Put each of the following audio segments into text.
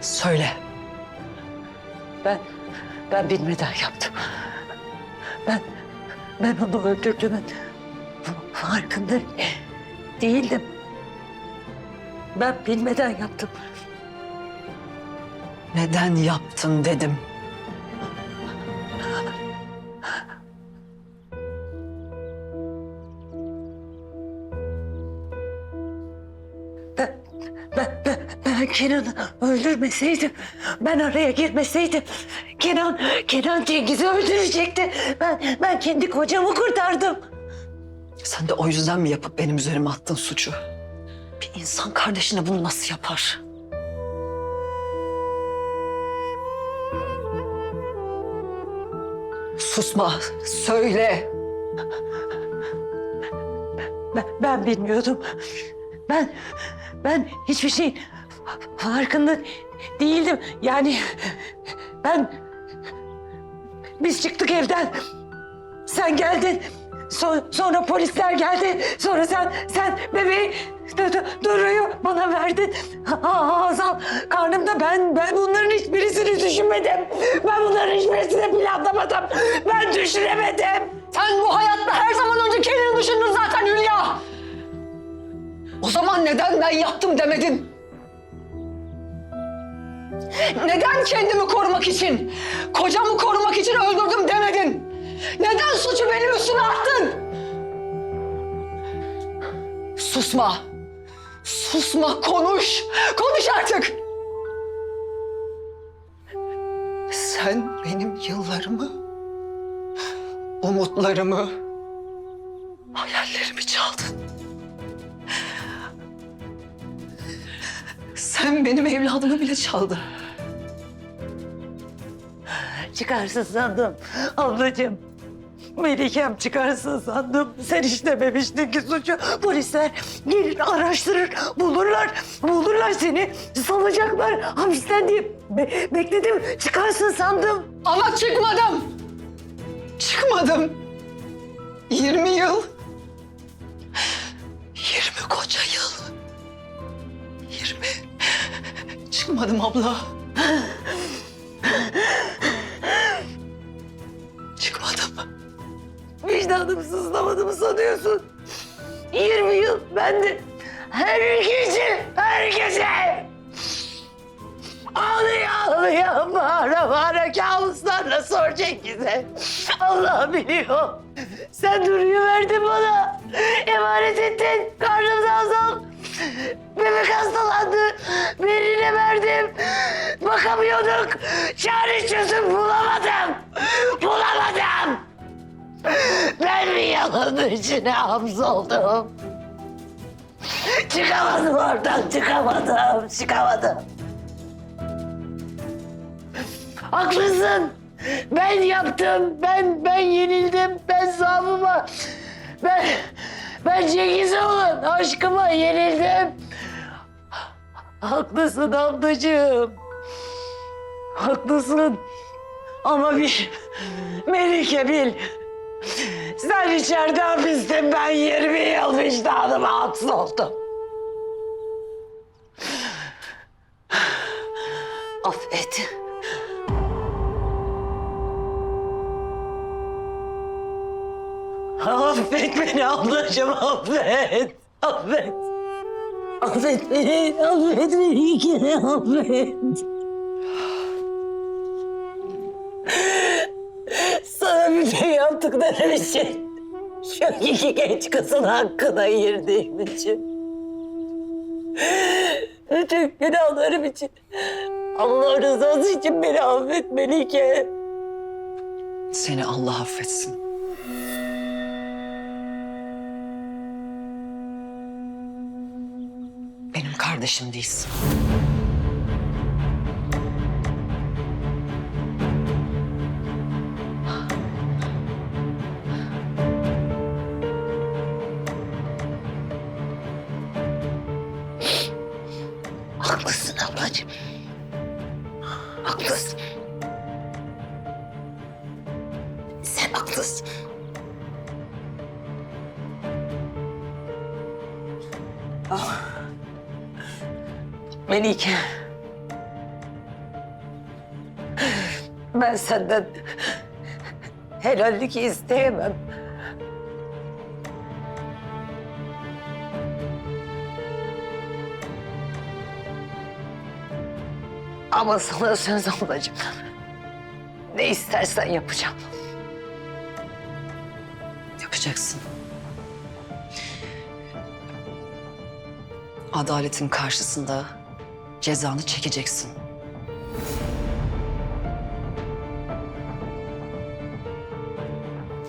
Söyle. Ben, ben bilmeden yaptım. Ben, ben onu öldürdüğümün farkında değildim. Ben bilmeden yaptım. Neden yaptın dedim. Kenan'ı öldürmeseydim, ben araya girmeseydim, Kenan, Kenan Cengiz'i öldürecekti. Ben, ben kendi kocamı kurtardım. Sen de o yüzden mi yapıp benim üzerime attın suçu? Bir insan kardeşine bunu nasıl yapar? Susma, söyle. Ben, ben bilmiyordum. Ben, ben hiçbir şeyin farkında değildim. Yani ben, biz çıktık evden. Sen geldin. So- sonra polisler geldi. Sonra sen, sen bebeği Du- Du- Duru'yu bana verdin. Ha, Hazal karnımda ben, ben bunların hiçbirisini düşünmedim. Ben bunların hiçbirisini planlamadım. Ben düşünemedim. Sen bu hayatta her zaman önce kendini düşündün zaten Hülya. O zaman neden ben yaptım demedin? Neden kendimi korumak için, kocamı korumak için öldürdüm demedin? Neden suçu benim üstüme attın? Susma. Susma, konuş. Konuş artık. Sen benim yıllarımı, umutlarımı, hayallerimi çaldın. Sen benim evladımı bile çaldın. Çıkarsın sandım ablacığım. Melikem çıkarsın sandım. Sen işlememiştin ki suçu. Polisler gelir araştırır, bulurlar. Bulurlar seni, salacaklar hapisten diye be- bekledim. Çıkarsın sandım. Ama çıkmadım. Çıkmadım. 20 yıl. Çıkmadım abla. Çıkmadım. Vicdanım sızlamadı mı sanıyorsun? 20 yıl ben de her gece, her gece ağlaya ağlaya bağıra bağıra kabuslarla sor Cengiz'e. Allah biliyor. Sen Duru'yu verdin bana. Emanet ettin. Karnımda azal. Bebek hastalandı. Birine verdim. Bakamıyorduk. Çare çözüm bulamadım. Bulamadım. Ben mi yalanın içine hapsoldum? Çıkamadım oradan, çıkamadım, çıkamadım. Haklısın. Ben yaptım, ben ben yenildim, ben zaafıma, ben ben Cengiz'e olan aşkıma yenildim. Haklısın ablacığım. Haklısın. Ama bir Melike bil. Sen içeride hapistin, ben 20 yıl vicdanıma hapsoldum. Affet. Affet beni ablacığım, affet. Affet. Affet beni, affet beni kere affet. Sana bir şey yaptıkları için. Şu iki genç kızın hakkına girdiğim için. Bütün günahlarım için. Allah rızası için beni affet Melike. Seni Allah affetsin. Kardeşim değilsin. Haklısın ablacığım. Haklısın. Sen haklısın. Melike. Ben senden helallik isteyemem. Ama sana söz alacağım. Ne istersen yapacağım. Yapacaksın. Adaletin karşısında cezanı çekeceksin.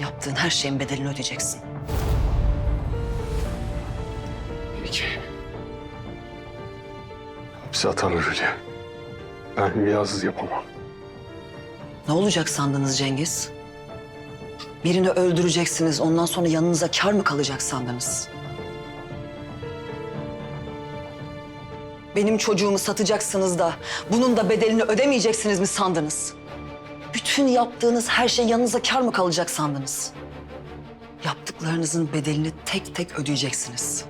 Yaptığın her şeyin bedelini ödeyeceksin. Peki. Hapse atarlar öyle. Ben Hülya'sız yapamam. Ne olacak sandınız Cengiz? Birini öldüreceksiniz, ondan sonra yanınıza kar mı kalacak sandınız? Benim çocuğumu satacaksınız da bunun da bedelini ödemeyeceksiniz mi sandınız? Bütün yaptığınız her şey yanınıza kar mı kalacak sandınız? Yaptıklarınızın bedelini tek tek ödeyeceksiniz.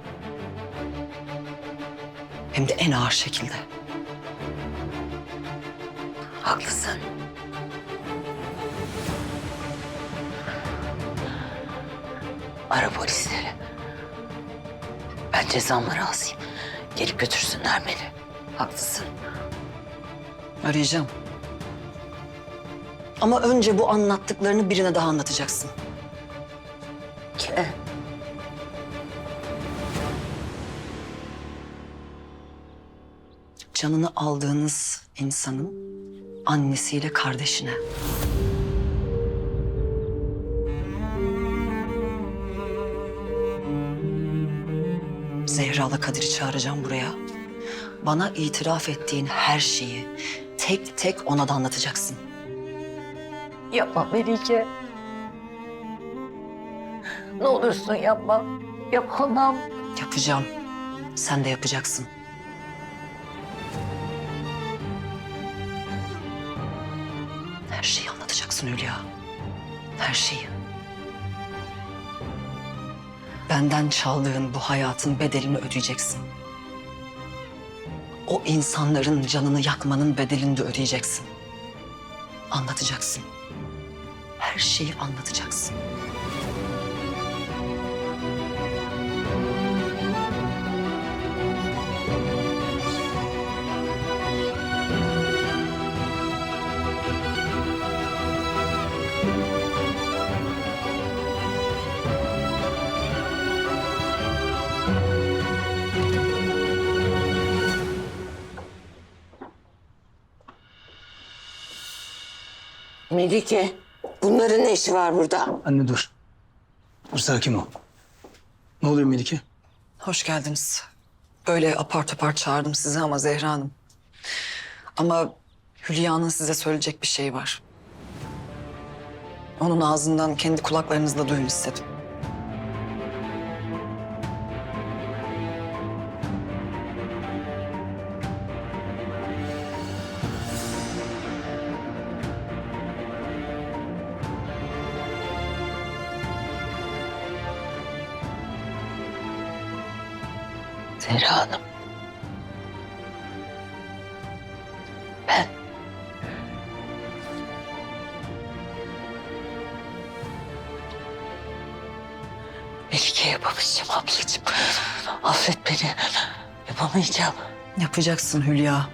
Hem de en ağır şekilde. Haklısın. Ara polisleri. Ben cezamı razıyım. Gelip götürsünler beni. Haklısın. Arayacağım. Ama önce bu anlattıklarını birine daha anlatacaksın. Kime? Canını aldığınız insanın annesiyle kardeşine. Zehra'la Kadir'i çağıracağım buraya. Bana itiraf ettiğin her şeyi tek tek ona da anlatacaksın. Yapma Melike. Ne olursun yapma. Yapamam. Yapacağım. Sen de yapacaksın. Her şeyi anlatacaksın Hülya. Her şeyi. Benden çaldığın bu hayatın bedelini ödeyeceksin. O insanların canını yakmanın bedelini de ödeyeceksin. Anlatacaksın. Her şeyi anlatacaksın. Melike, bunların ne işi var burada? Anne dur. Dur sakin ol. Ne oluyor Melike? Hoş geldiniz. Böyle apar topar çağırdım sizi ama Zehra Hanım. Ama Hülya'nın size söyleyecek bir şey var. Onun ağzından kendi kulaklarınızla duyun istedim. Zehra Hanım. Ben... Melike yapamayacağım ablacığım. Affet beni. Yapamayacağım. Yapacaksın Hülya.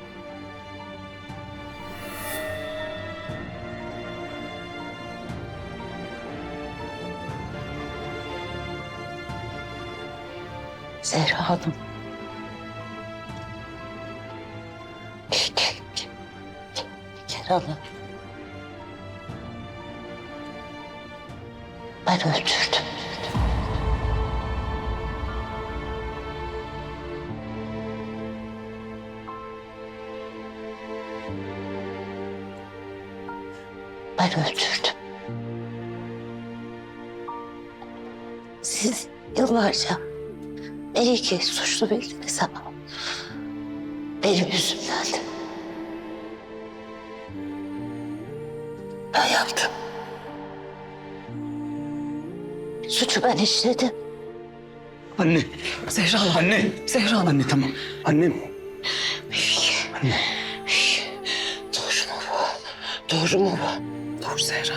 Zehra Hanım. Kerem'i. Ben öldürdüm. Ben öldürdüm. Siz yıllarca Melike suçlu bildiniz ama benim yüzümden. Ben yaptım. Suçu ben işledim. Anne. Zehra Hanım. Anne. Zehra Hanım. Anne tamam. Annem. Melike. Anne. Dur baba. Dur. Doğru mu bu? Doğru Zehra.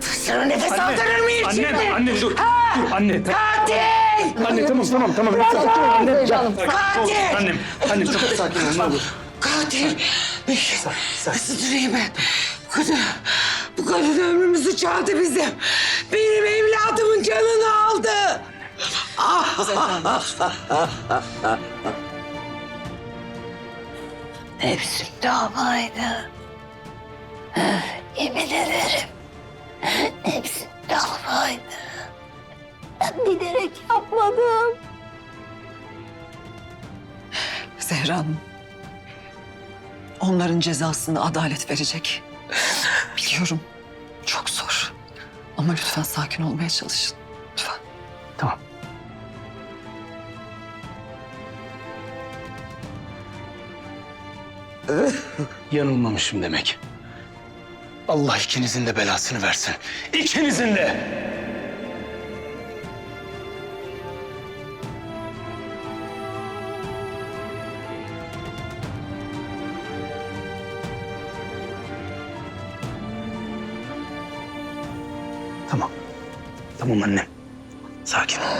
Sana nefes aldırır mıyım Anne, şimdi? anne dur. Dur anne. Tamam. Anne tamam tamam tamam. Sakin ol anne. Canım. Katil! Annem, annem çok sakin ol ne olur. Katil! Nasıl durayım ben? Bu kadın, bu kadın ömrümüzü çaldı bizim. Benim evladımın canını aldı. Nefsim davaydı. Yemin ederim. Nefsim davaydı. Ben bilerek yapmadım. Zehra Hanım. Onların cezasını adalet verecek. Biliyorum. Çok zor. Ama lütfen sakin olmaya çalışın. Lütfen. Tamam. Yanılmamışım demek. Allah ikinizin de belasını versin. İkinizin de. Tamam annem. Sakin ol.